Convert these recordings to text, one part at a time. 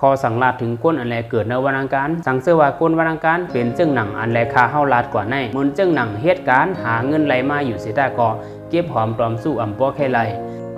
คอสังลาดถึงก้นอันแลเกิดในวันอังการสังเสอว่าก้นวันอังการเป็นจึงหนังอันแลคาเฮาลาดกว่าในมุนจึงหนังเหตุการณ์หาเงินไหลมาอยู่เสียแต่ก็เก็บหอมปลอมสู้อำปอแค่ไร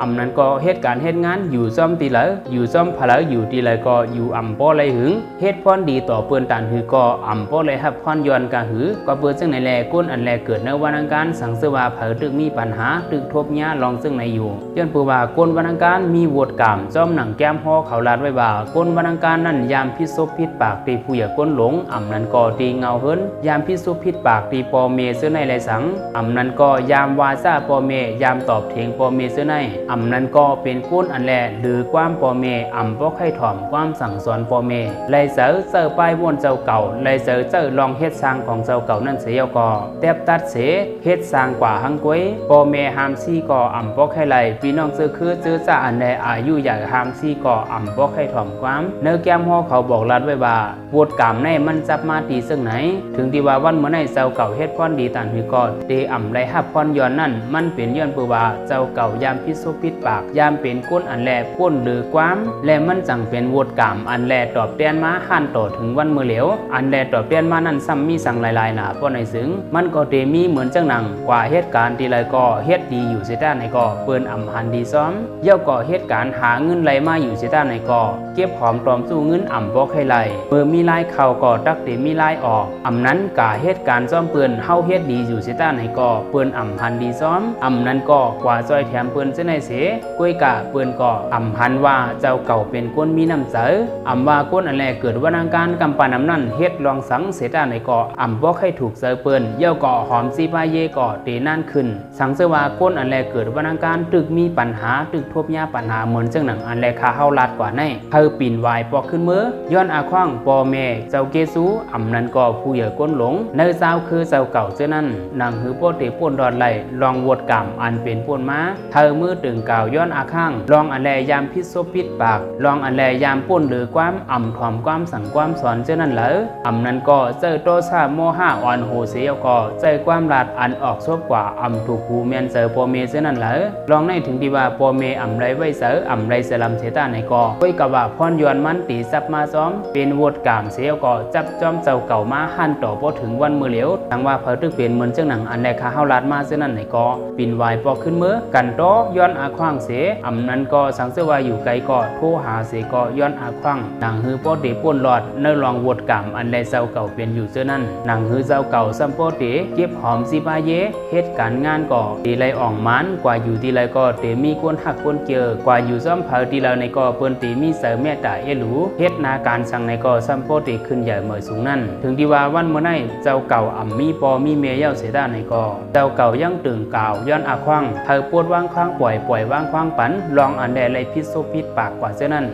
อำนั้นก็เหตุการณ์เหตุงานอยู่ซ่อมตีเหลออยู่ซ่อมผลาอยู่ตีเลยก็อยู่อำปอไรหึงเหตุพรดีต่อเปื้อนตานหือก็อำปอไรฮับพรย้อนกะหือ ก็เปื้อนซึ่งในแลก้นอันแลเกิดในวันอังการสังเสว่าเผอตึกมีปัญหาตึกทบยาลองซึ่งในอยู่ย้อนปูว่าก้นวันอังการมีวดกามจ้อมหนังแก้มห่อเขาลาดไว้ว่าก้นวันอังการนั่นยามพิษบพิษปากตีผู้อย่าก้นหลงอำนั้นก็ตีเงาเฮิรนยามพิษบพิษปากตีปอเมเสื้อในไรสังอำนั้นก็ยามวาซาปอเมยามตอบเถียงปอเมเสื้อในอำนั้นก็เป็นกุ้นอันแลหรือความปอเมอำปอกให้ถ่อมความสั่งสอนปอเมไลเสือเสือป้ายวนเจ้าเก่าไลเสือเจ้าลองเฮ็ดสร้างของเจ้าเก่านั่นเสียก็แตบตัดเสเฮ็ดสร้างกว่าหังกวยปอเมหามซี่ก็อำปอกให้ไลพี่น้องเจอคือเจอจะอันแลอายุใหญ่หามซี่ก็อำปอกให้ถ่อมความเนื้อแก้มห่อเขาบอกรัดไว้ว่าปวดกามในมันจับมาตีซึ่งไหน ถึงที่ว่าวันเมื่อในเจ้าเก่าเฮ็ดพรดีตานหือก็เดอ่ำไรฮับพรย้อนนั่นมันเป็นย้อนเปือว่าเจ้าเก่ายามพิษพิษปากยามเป็นก้นอันแลก้นหรือความ และมันจังเป็นวดกามอันแลตอบแทนมาหันต่อถึงวันมือเหลวอันแลตอบแทนมานั่นซ้ำมีสั่งหลายๆหนาป้อในสึงมันก็เตมีเหมือนจังหนังกว่าเหตุการณ์ที่ไรก็เฮ็ดดีอยู่เสียด้านในก็เปิ้นอ่ำหันดีซ้อมเย่าก็เหตุการณ์หาเงินไหลมาอยู่เสียด้านในก็เก็บหอมปลอมสู้เงินอ่ำบอกให้ไหลเมื่อมีลายเข้าก็ตักเตมีลายออกอ่ำนั้นกาเหตุการณ์ซ้อมเปิ้นเฮาเฮ็ดดีอยู่เสียด้านในก็เปิ้นอ่ำหันดีซ้อมอ่ำนั้นก็กว่าซอยแถมเปิ้นเสในเสกล้วยกะเปิ้นก็อ่ำหันว่าเจ้าเก่าเป็นคนมีน้ำใจออ่ำว่าคนอันแลเกิดวันอังการกำปาน้ำนั่นเฮ็ดลองสังเสียด้านในก็อ่ำบอกให้ถูกเซอเปิ้นเย่าก็หอมซีปาเยก็เตนั่นขึ้น สังเสว่าคนอันแลเกิดวันอังการตึกมีปัญหาตึกทบยาปัญหาเหมือนเจังหนังอันแลคาเฮาลาดกว่าในเฮาปิ่นวายปอกขึ้นมือย้อนอาคว้างปอแม่เจ้าเกซูอ่ำนั้นก็ผู้เหยื่อก้นหลงเนื้อเจ้าคือเจ้าเก่าเจ้านั้นนางหือโปเตป่นดอดไหลลองวดกรรมอันเป็นป่นมาเธอมือตึงเก่าย้อนอาข้างลองอันแลยามพิษโซพิษปากลองอันแลยามป่นหรือความอ่ำถ่อมความสั่งความสอนเจ้านั้นเหรออ่ำนั้นก็เจอโตซาโมห้าอ่อนโหเสียก็เจอความลาดอันออกซบกว่าอ่ำถูกหูเมียนเจอปอเมเจ้านั้นเหรอลองในถึงดีว่าปอเมอ่ำไรไว้เสออ่ำไรเสลัมเสตาในก็ไว้กับว่าพรยวนมันตีซับมาซ้อม เป็นวดกามเสียก็จับจอมเจ้าเก่ามาหันต่อพอถึงวันมือเหลียวทั้งว่าเผอตึกเป็นเหมือนเจ้าหนังอันแรกคาเฮาลาดมาเส้นนั้นในก็ปินวายปอขึ้นมือกันโตย้อนอาควางเสอำนั้นก็สังเสวาอยู่ไกลก็โทรหาเสก็ย้อนอาควางนางฮือปอเตป่นหลอดเนลองวดกามอันแรกเจ้าเก่าเป็นอยู่เส้นนั้นนางฮือเจ้าเก่าซัมปอเตเก็บหอมสิบาเยเหตุการณ์งานก็ตีไรอ่องมันกว่าอยู่ที่ไรก็เตมีคนหักคนเจอกว่าอยู่ซ่อมเผอที่เราในก็เปิ้นตีมีเสริมแม่ตาเอหลูเฮ็ดนาการสั่งในก็ซัมโปติขึ้นใหญ่เหมยสูงนั่นถึงที่ว่าวันเมื่อไนเจ้าเก่าอ่ำมีปอมีเมียเย้าเสด้านในก็เจ้าเก่ายังตึงเก่าย้อนอาควังเธอปวดว่างคว้างปล่อยปล่อยว่างคว้างปัน ลองอันใดไรพิษโซพิษปากกว่าเส้นนั้น